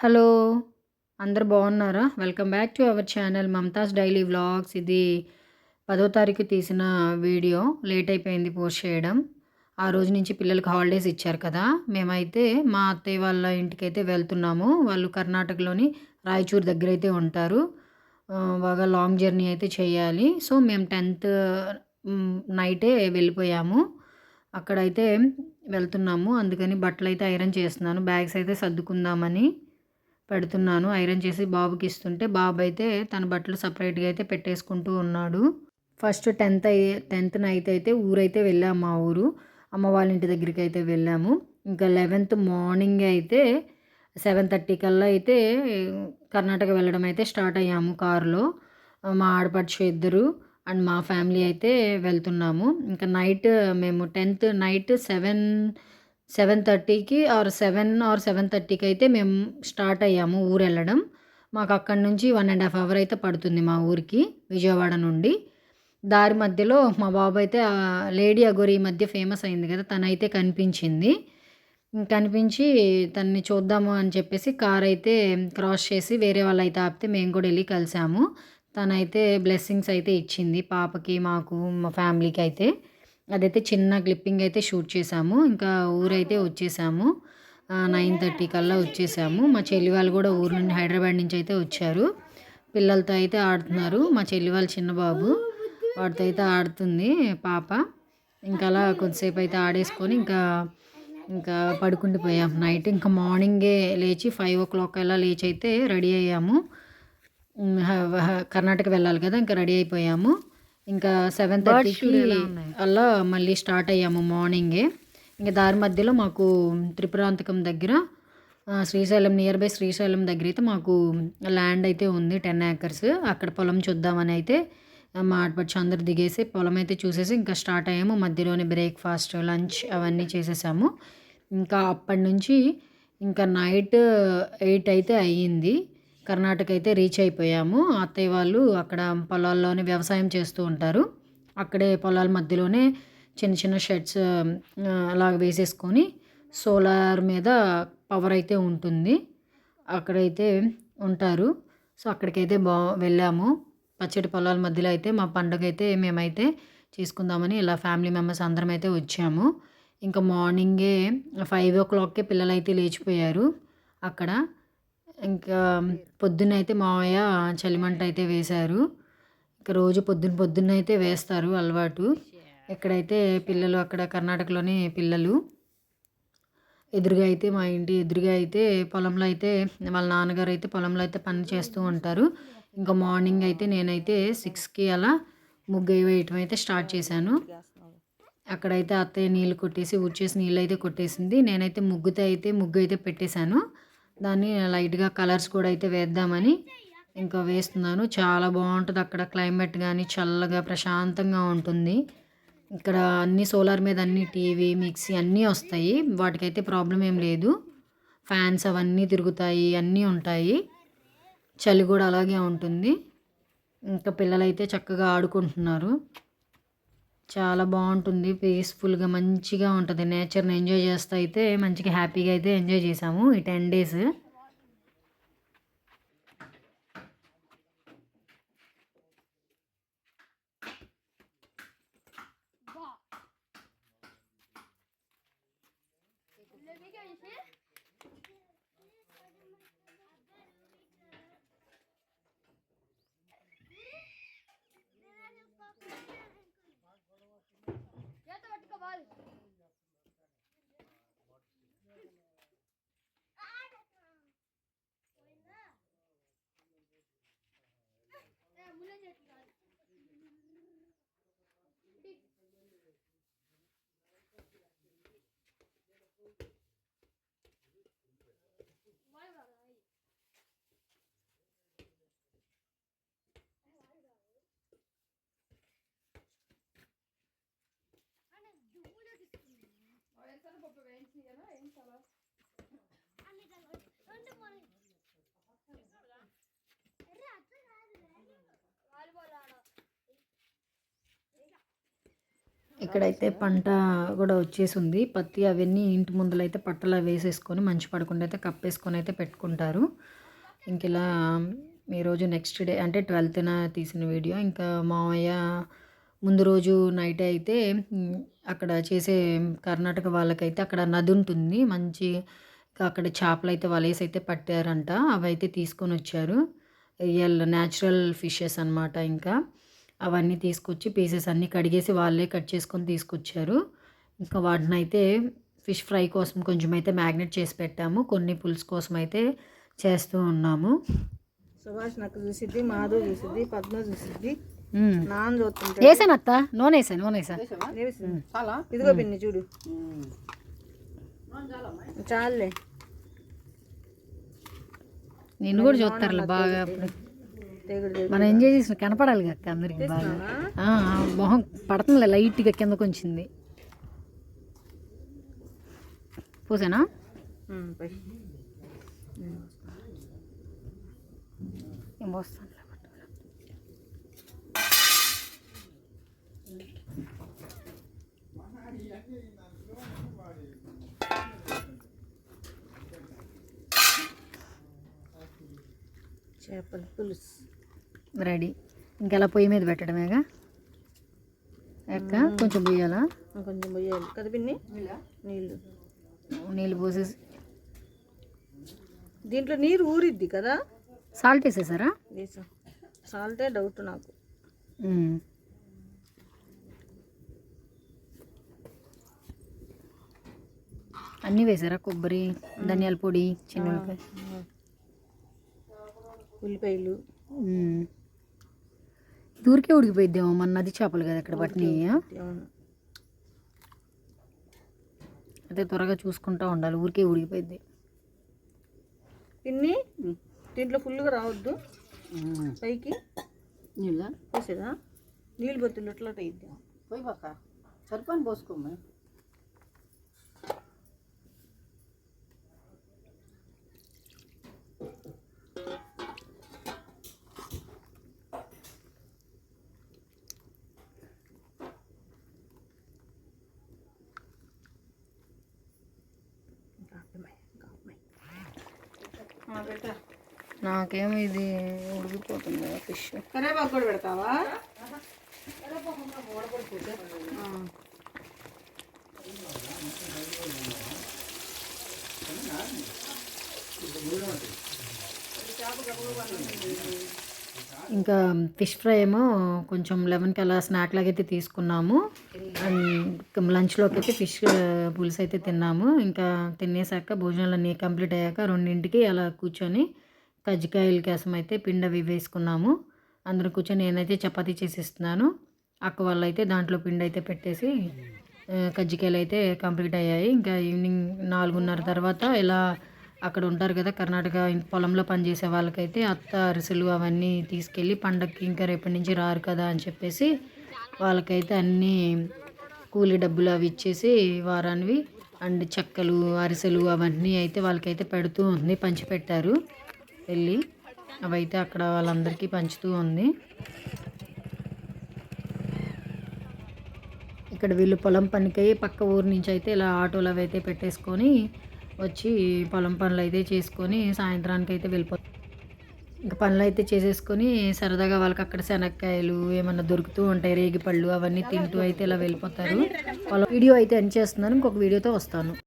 Hello అందరు బాగున్నారా? Welcome back to our channel Mamata's daily vlogs. ఇది పదో తారీఖు తీసిన వీడియో. లేట్ అయిపోయింది పోస్ట్ చేయడం. ఆ రోజు నుంచి పిల్లలకి హాలిడేస్ ఇచ్చారు కదా. మేమైతే మా అత్తయ్య వాళ్ళ ఇంటికైతే వెళ్తున్నాము. వాళ్ళు కర్ణాటకలోని రాయచూర్ దగ్గర అయితే ఉంటారు బాగా లాంగ్ జర్నీ అయితే చేయాలి. సో మేము టెన్త్ నైటే వెళ్ళిపోయాము. అక్కడైతే వెళ్తున్నాము. అందుకని బట్టలు అయితే ఐరన్ చేస్తున్నాను. బ్యాగ్స్ అయితే సర్దుకుందామని. పెడుతున్నాను. ఐరన్ చేసి బాబుకి ఇస్తుంటే బాబు అయితే తన బట్టలు సపరేట్గా అయితే పెట్టేసుకుంటూ ఉన్నాడు. ఫస్ట్ టెన్త్ టెన్త్ నైట్ అయితే ఊరైతే వెళ్ళాము మా ఊరు. అమ్మ వాళ్ళ ఇంటి దగ్గరికి అయితే వెళ్ళాము. ఇంకా లెవెన్త్ మార్నింగ్ అయితే సెవెన్ థర్టీ కల్లా అయితే కర్ణాటక వెళ్ళడం అయితే స్టార్ట్ అయ్యాము కారులో. మా ఆడపడుచు ఇద్దరు అండ్ మా ఫ్యామిలీ అయితే వెళ్తున్నాము. ఇంకా నైట్ మేము టెన్త్ నైట్ సెవెన్ సెవెన్ థర్టీకి ఆర్ సెవెన్ ఆర్ సెవెన్ థర్టీకి అయితే మేము స్టార్ట్ అయ్యాము ఊరు వెళ్ళడం మాకు అక్కడి నుంచి వన్ అండ్ హాఫ్ అవర్ అయితే పడుతుంది మా ఊరికి విజయవాడ నుండి. దారి మధ్యలో మా బాబు అయితే లేడీ అగోరి ఈ మధ్య ఫేమస్ అయింది కదా తనైతే కనిపించింది. కనిపించి తన్ని చూద్దాము అని చెప్పేసి కార్ అయితే క్రాస్ చేసి వేరే వాళ్ళు అయితే ఆపితే మేము కూడా వెళ్ళి కలిసాము. తనైతే బ్లెస్సింగ్స్ అయితే ఇచ్చింది పాపకి మాకు మా ఫ్యామిలీకి అయితే. అదైతే చిన్న క్లిప్పింగ్ అయితే షూట్ చేసాము. ఇంకా ఊరైతే వచ్చేసాము. నైన్ థర్టీ కల్లా వచ్చేసాము. మా చెల్లి వాళ్ళు కూడా ఊరు నుండి హైదరాబాద్ నుంచి అయితే వచ్చారు. పిల్లలతో అయితే ఆడుతున్నారు. మా చెల్లి వాళ్ళ చిన్న బాబు వాడితో అయితే ఆడుతుంది పాప. ఇంకా అలా కొద్దిసేపు అయితే ఆడేసుకొని ఇంకా ఇంకా పడుకుండిపోయాం నైట్ ఇంకా మార్నింగే లేచి ఫైవ్ ఓ క్లాక్ అలా లేచి అయితే రెడీ అయ్యాము. కర్ణాటక వెళ్ళాలి కదా ఇంకా రెడీ అయిపోయాము. ఇంకా సెవెన్ థర్టీకి అలా మళ్ళీ స్టార్ట్ అయ్యాము మార్నింగే. ఇంకా దారి మధ్యలో మాకు త్రిపురాంతకం దగ్గర శ్రీశైలం నియర్ బై శ్రీశైలం దగ్గర అయితే మాకు ల్యాండ్ అయితే ఉంది టెన్ ఏకర్స్ అక్కడ పొలం చూద్దామని అయితే మా ఆడపడుచు అందరు దిగేసి పొలం అయితే చూసేసి ఇంకా స్టార్ట్ అయ్యాము. మధ్యలోనే బ్రేక్ఫాస్ట్ లంచ్ అవన్నీ చేసేసాము. ఇంకా అప్పటి నుంచి ఇంకా నైట్ ఎయిట్ అయితే అయ్యింది. కర్ణాటక అయితే రీచ్ అయిపోయాము. అత్తయ్య వాళ్ళు అక్కడ పొలాల్లోనే వ్యవసాయం చేస్తూ ఉంటారు. అక్కడే పొలాల మధ్యలోనే చిన్న చిన్న షెడ్స్ అలాగ వేసేసుకొని సోలార్ మీద పవర్ అయితే ఉంటుంది. అక్కడైతే ఉంటారు. సో అక్కడికైతే బా వెళ్ళాము. పచ్చడి పొలాల మధ్యలో అయితే మా పండుగ అయితే మేమైతే చేసుకుందామని ఇలా ఫ్యామిలీ మెంబర్స్ అందరం అయితే వచ్చాము. ఇంకా మార్నింగే ఫైవ్ ఓ క్లాక్కే పిల్లలైతే లేచిపోయారు అక్కడ. ఇంకా పొద్దున్న అయితే మావయ్య చలిమంట అయితే వేశారు. ఇంకా రోజు పొద్దున్న పొద్దున్న అయితే వేస్తారు అలవాటు. ఎక్కడైతే పిల్లలు అక్కడ కర్ణాటకలోని పిల్లలు ఎదురుగా అయితే మా ఇంటి ఎదురుగా అయితే పొలంలో అయితే వాళ్ళ నాన్నగారు అయితే పొలంలో అయితే పని చేస్తూ ఉంటారు. ఇంకా మార్నింగ్ అయితే నేనైతే సిక్స్కి అలా ముగ్గు వేయటం అయితే స్టార్ట్ చేశాను. అక్కడైతే అత్తయ్య నీళ్ళు కొట్టేసి ఊడ్చేసి నీళ్ళు అయితే కొట్టేసింది. నేనైతే ముగ్గుతో అయితే ముగ్గు అయితే పెట్టేశాను. దాన్ని లైట్గా కలర్స్ కూడా అయితే వేద్దామని ఇంకా వేస్తున్నాను. చాలా బాగుంటుంది అక్కడ క్లైమేట్ కానీ చల్లగా ప్రశాంతంగా ఉంటుంది. ఇక్కడ అన్ని సోలార్ మీద అన్ని టీవీ మిక్సీ అన్నీ వస్తాయి. వాటికైతే ప్రాబ్లం ఏం లేదు. ఫ్యాన్స్ అవన్నీ తిరుగుతాయి అన్నీ ఉంటాయి. చలి కూడా అలాగే ఉంటుంది. ఇంకా పిల్లలైతే చక్కగా ఆడుకుంటున్నారు. చాలా బాగుంటుంది పీస్ఫుల్గా మంచిగా ఉంటుంది నేచర్ని ఎంజాయ్ చేస్తూ అయితే మంచిగా హ్యాపీగా అయితే ఎంజాయ్ చేసాము ఈ ten days Let me you see? 二。ఇక్కడైతే పంట కూడా వచ్చేసి ఉంది పత్తి అవన్నీ ఇంటి ముందులో అయితే పట్టలా వేసేసుకొని మంచి పడకుండా అయితే కప్పేసుకొని అయితే పెట్టుకుంటారు. ఇంక ఇలా ఈరోజు నెక్స్ట్ డే అంటే ట్వెల్త్న తీసిన వీడియో ఇంకా మామయ్య ముందు రోజు నైట్ అయితే అక్కడ చేసే కర్ణాటక వాళ్ళకైతే అక్కడ నది ఉంటుంది. మంచి ఇంకా అక్కడ చేపలు అయితే వలేసి అయితే పట్టారంట. అవి అయితే తీసుకొని వచ్చారు. రియల్ న్యాచురల్ ఫిషెస్ అనమాట ఇంకా. అవన్నీ తీసుకొచ్చి పీసెస్ అన్నీ కడిగేసి వాళ్ళే కట్ చేసుకొని తీసుకొచ్చారు. ఇంకా వాటిని అయితే ఫిష్ ఫ్రై కోసం కొంచెం అయితే మ్యాగ్నెట్ చేసి పెట్టాము. కొన్ని పులుసు కోసం అయితే చేస్తూ ఉన్నాము. సుభాష్ నాకు చూసిద్ది మాధవ్ చూసిద్ది పద్మ చూసిద్ది. నాన్న చూస్తుంటే వేసాను అత్త నూనె వేసాను నూనె వేసా నేర్పిస్తుంది. ఇదిగో పిన్ని చూడు. చాలులే నిన్ను కూడా చూస్తారులే బాగా అప్పుడు. మనం ఎంజాయ్ చేసిన కనపడాలి అక్క అందరికి బాగా. మొహం పడుతుంది లైట్గా కిందకు వచ్చింది. పూసానా. ఏం పోస్తాను. చేపల పులుసు. రెడీ. ఇంకెలా పొయ్యి మీద పెట్టడమేగా ఎక్క కొంచెం పోయాలా కొంచెం పోయాలి కదా పిన్ని? నీళ్ళు. నీళ్ళు పోసేసి. దీంట్లో నీరు ఊరిద్ది కదా? సాల్ట్ వేసేసారా? వేసాం. సాల్టే డౌట్ నాకు. అన్నీ వేసారా? కొబ్బరి ధనియాల పొడి చిన్న ఉల్లిపాయ ఉల్లిపాయలు. ఇది ఊరికే ఉడికిపోయిద్దేమో మన నది చేపలు కదా ఇక్కడ పట్టినాయి అయితే త్వరగా చూసుకుంటా ఉండాలి ఊరికే ఉడికిపోయిద్ది. పిన్ని దీంట్లో ఫుల్గా రావద్దు. పైకి నీళ్ళ? పోసేదా? నీళ్ళు బొత్తులు ఎట్లా అయ్యిద్ది పోయి పక్క. సరిపోని పోసుకోమ్మా. నాకేమో ఇది ఉడికిపోతుంది కదా ఫిష్ కరేపాకు కూడా పెడతావా? ఇంకా ఫిష్ ఫ్రై ఏమో కొంచెం లెవెన్కి అలా స్నాక్ లాగా అయితే తీసుకున్నాము. అండ్ లంచ్లోకి అయితే ఫిష్ పులుసు అయితే తిన్నాము. ఇంకా తినేసాక భోజనాలన్నీ కంప్లీట్ అయ్యాక రెండింటికి అలా కూర్చొని కజ్జికాయల కోసం అయితే పిండి అవి వేసుకున్నాము. అందరూ కూర్చొని నేనైతే చపాతీ చేసిస్తున్నాను. అక్క వాళ్ళు అయితే దాంట్లో పిండి అయితే పెట్టేసి కజ్జికాయలు అయితే కంప్లీట్ అయ్యాయి. ఇంకా ఈవినింగ్ నాలుగున్నర తర్వాత ఇలా అక్కడ ఉంటారు కదా కర్ణాటక పొలంలో పనిచేసే వాళ్ళకైతే అత్త అరిసెలు అవన్నీ తీసుకెళ్ళి పండక్కి ఇంకా రేపటి నుంచి రారు కదా అని చెప్పేసి వాళ్ళకైతే అన్నీ కూలి డబ్బులు అవి ఇచ్చేసి వారానివి అండ్ చెక్కలు అరిసెలు అవన్నీ అయితే వాళ్ళకైతే పెడుతూ ఉంది పంచిపెట్టారు వెళ్ళి. అవైతే అక్కడ వాళ్ళందరికీ పంచుతూ ఉంది. ఇక్కడ వీళ్ళు పొలం పనికి పక్క ఊరు నుంచి అయితే ఇలా ఆటోలు అవి అయితే పెట్టేసుకొని వచ్చి పొలం పనులు అయితే చేసుకొని సాయంత్రానికి అయితే వెళ్ళిపోతారు ఇంకా పనులు అయితే చేసేసుకొని సరదాగా వాళ్ళకి అక్కడ శనక్కాయలు ఏమన్నా దొరుకుతూ ఉంటాయి రేగిపళ్ళు అవన్నీ తింటూ అయితే ఇలా వెళ్ళిపోతారు. వాళ్ళ వీడియో అయితే ఎండ్ చేస్తున్నాను ఇంకొక వీడియోతో వస్తాను.